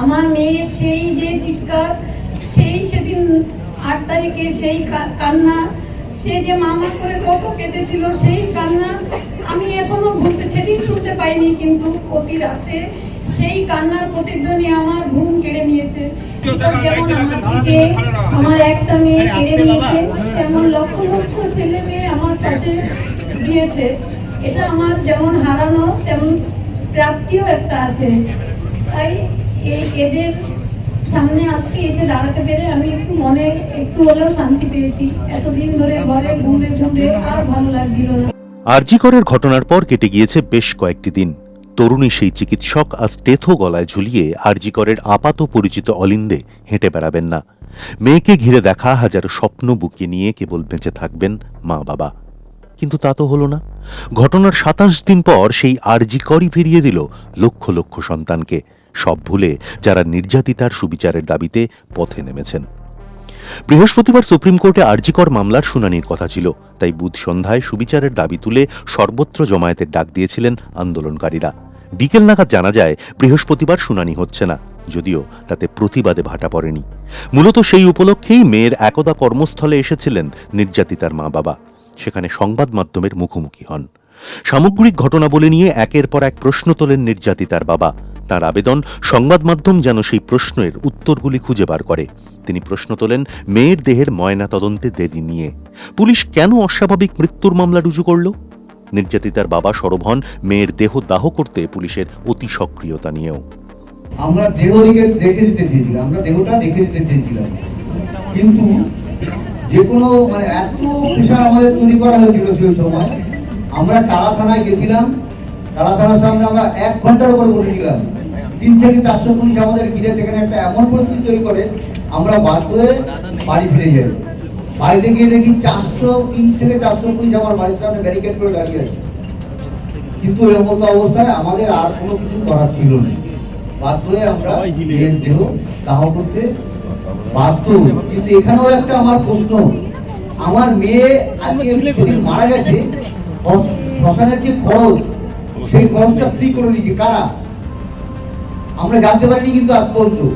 আমার মেয়ের সেই যে চিৎকার সেই সেদিন আট তারিখে সেই কান্না সে যে মামা করে কত কেটেছিল সেই কান্না আমি এখনও ভুলতে সেদিন শুনতে পাইনি কিন্তু প্রতি রাতে সেই কান্নার প্রতিধ্বনি আমার ঘুম কেড়ে নিয়েছে। যেমন আমার থেকে আমার একটা মেয়ে কেড়ে নিয়েছে তেমন লক্ষ লক্ষ ছেলে মেয়ে আমার পাশে দিয়েছে। এটা আমার যেমন হারানো তেমন প্রাপ্তিও একটা আছে। তাই এদের সামনে আজকে এসে দাঁড়াতে পেরে আমি একটু মনে, একটু হলেও শান্তি পেয়েছি। এতদিন ধরে ঘরে ঘুরে ঘুরে আর ভালো লাগছিল না। আরজিকরের ঘটনার পর কেটে গিয়েছে বেশ কয়েকটি দিন। তরুণী সেই চিকিৎসক আজ টেথো গলায় ঝুলিয়ে আরজিকরের আপাত পরিচিত অলিন্দে হেঁটে বেড়াবেন না। মেয়েকে ঘিরে দেখা হাজার স্বপ্ন বুকে নিয়ে কেবল বেঁচে থাকবেন মা বাবা। কিন্তু তা তো হলো না। ঘটনার সাতাশ দিন পর সেই আরজিকরই ফিরিয়ে দিল লক্ষ লক্ষ সন্তানকে। সব ভুলে যারা নির্যাতিতার সুবিচারের দাবিতে পথে নেমেছেন। বৃহস্পতিবার সুপ্রিম কোর্টে আরজিকর মামলার শুনানির কথা ছিল, তাই বুধ সন্ধ্যায় সুবিচারের দাবি তুলে সর্বত্র জমায়েতের ডাক দিয়েছিলেন আন্দোলনকারীরা। বিকেল নাগাদ জানা যায়, বৃহস্পতিবার শুনানি হচ্ছে না, যদিও তাতে প্রতিবাদে ভাটা পড়েনি। মূলত সেই উপলক্ষেই মেয়ের একদা কর্মস্থলে এসেছিলেন নির্যাতিতার মা বাবা সেখানে সংবাদ মাধ্যমের মুখোমুখি হন। সামগ্রিক ঘটনা বলে নিয়ে একের পর এক প্রশ্ন তোলেন নির্যাতিতার বাবা। তার আবেদন সংবাদ মাধ্যম যেন সেই প্রশ্নের উত্তরগুলি খুঁজে বার করে। তিনি প্রশ্ন তোলেন, মেয়ের দেহের ময়না তদন্তে দেরি নিয়ে। পুলিশ কেন অস্বাভাবিক মৃত্যুর মামলা রুজু করল? নির্যাতিতার বাবা সরব মেয়ের দেহ দাহ করতে পুলিশের অতি সক্রিয়তা নিয়েও। আমরা দেহ রেখে দিতে দিয়েছিলাম আমরা দেহটা রেখে দিতে দিয়েছিলাম কিন্তু যে কোনো মানে এত প্রেশার আমাদের তৈরি করা হয়েছিল সেই সময়, আমরা টালা থানায় গেছিলাম টালা থানার সামনে আমরা এক ঘণ্টার উপরে বসেছিলাম। তিন থেকে চারশো পুলিশ আমাদের ঘিরে সেখানে একটা এমন পরিস্থিতি তৈরি করে আমরা বাধ্য হয়ে বাড়ি ফিরে যাই বাড়িতে গিয়ে দেখি চারশো তিন থেকে চারশো পুলিশ আমার বাড়ির সামনে ব্যারিকেড করে দাঁড়িয়ে আছে। কিন্তু এর মতো অবস্থায় আমাদের আর কোনো কিছু করার ছিল না। বাধ্য হয়ে আমরা মেয়ের দেহ দাহ করতে বাধ্য কিন্তু এখানেও একটা আমার প্রশ্ন। আমার মেয়ে আজকে সেদিন মারা গেছে শ্মশানের যে খরচ সেই খরচটা ফ্রি করে দিয়েছে। কারা? আমরা জানতে পারিনি কিন্তু আজ পর্যন্ত।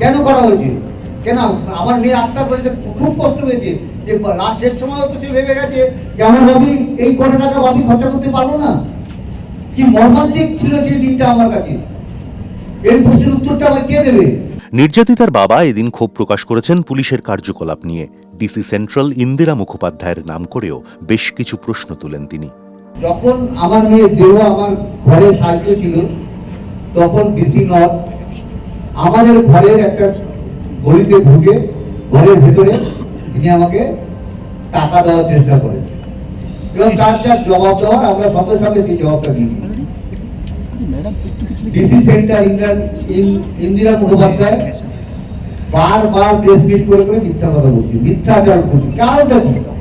কেন করা হয়েছে? কেন আমার মেয়ে আত্মার পরিচয় খুব কষ্ট হয়েছে যে লাস্ট শেষ সময় তো সে ভেবে গেছে যে আমার ভাবি এই কত টাকা ভাবি খরচা করতে পারল না। কি মর্মান্তিক ছিল সেই দিনটা আমার কাছে। এই প্রশ্নের উত্তরটা আমাকে কে দেবে? নির্যাতিতার বাবা এদিন ক্ষোভ প্রকাশ করেছেন পুলিশের কার্যকলাপ নিয়ে। ডিসি সেন্ট্রাল ইন্দিরা মুখোপাধ্যায়ের নাম করেও বেশ কিছু প্রশ্ন তুলেন তিনি। যখন আমার মেয়ে দেহ আমার ঘরে সাহায্য ছিল তখন ডিসি নট আমাদের ঘরের একটা গলিতে ঢুকে, ঘরের ভেতরে তিনি আমাকে টাকা দেওয়ার চেষ্টা করেন। এবং তার যা জবাব দেওয়ার, আমরা সঙ্গে সঙ্গে সেই জবাবটা দিই। ডিসি সেন্টার ইন্দিরা ইন- ইন্দিরা মুখোপাধ্যায় বারবার প্রেস মিট করে করে মিথ্যা কথা বলছি। মিথ্যাচার করছি। কারণটা কি?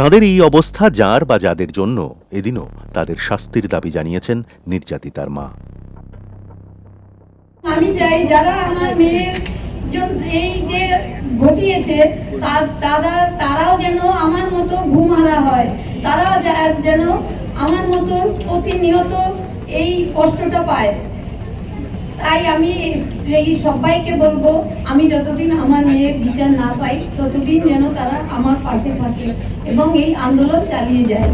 তাদের এই অবস্থা যার বা যাদের জন্য, এদিনও তাদের শাস্তির দাবি জানিয়েছেন নির্যাতিতার মা। আমি চাই যারা আমার মেয়ের এই যে ঘটিয়েছে তারা তারাও যেন আমার মতো ঘুমারা হয়। তারাও যা- যেন আমার মতো প্রতিনিয়ত এই কষ্টটা পায়। তাই আমি এই সবাইকে বলব, আমি যতদিন আমার মেয়ের বিচার না পাই, ততদিন যেন তারা আমার পাশে থাকে এবং এই আন্দোলন চালিয়ে যায়।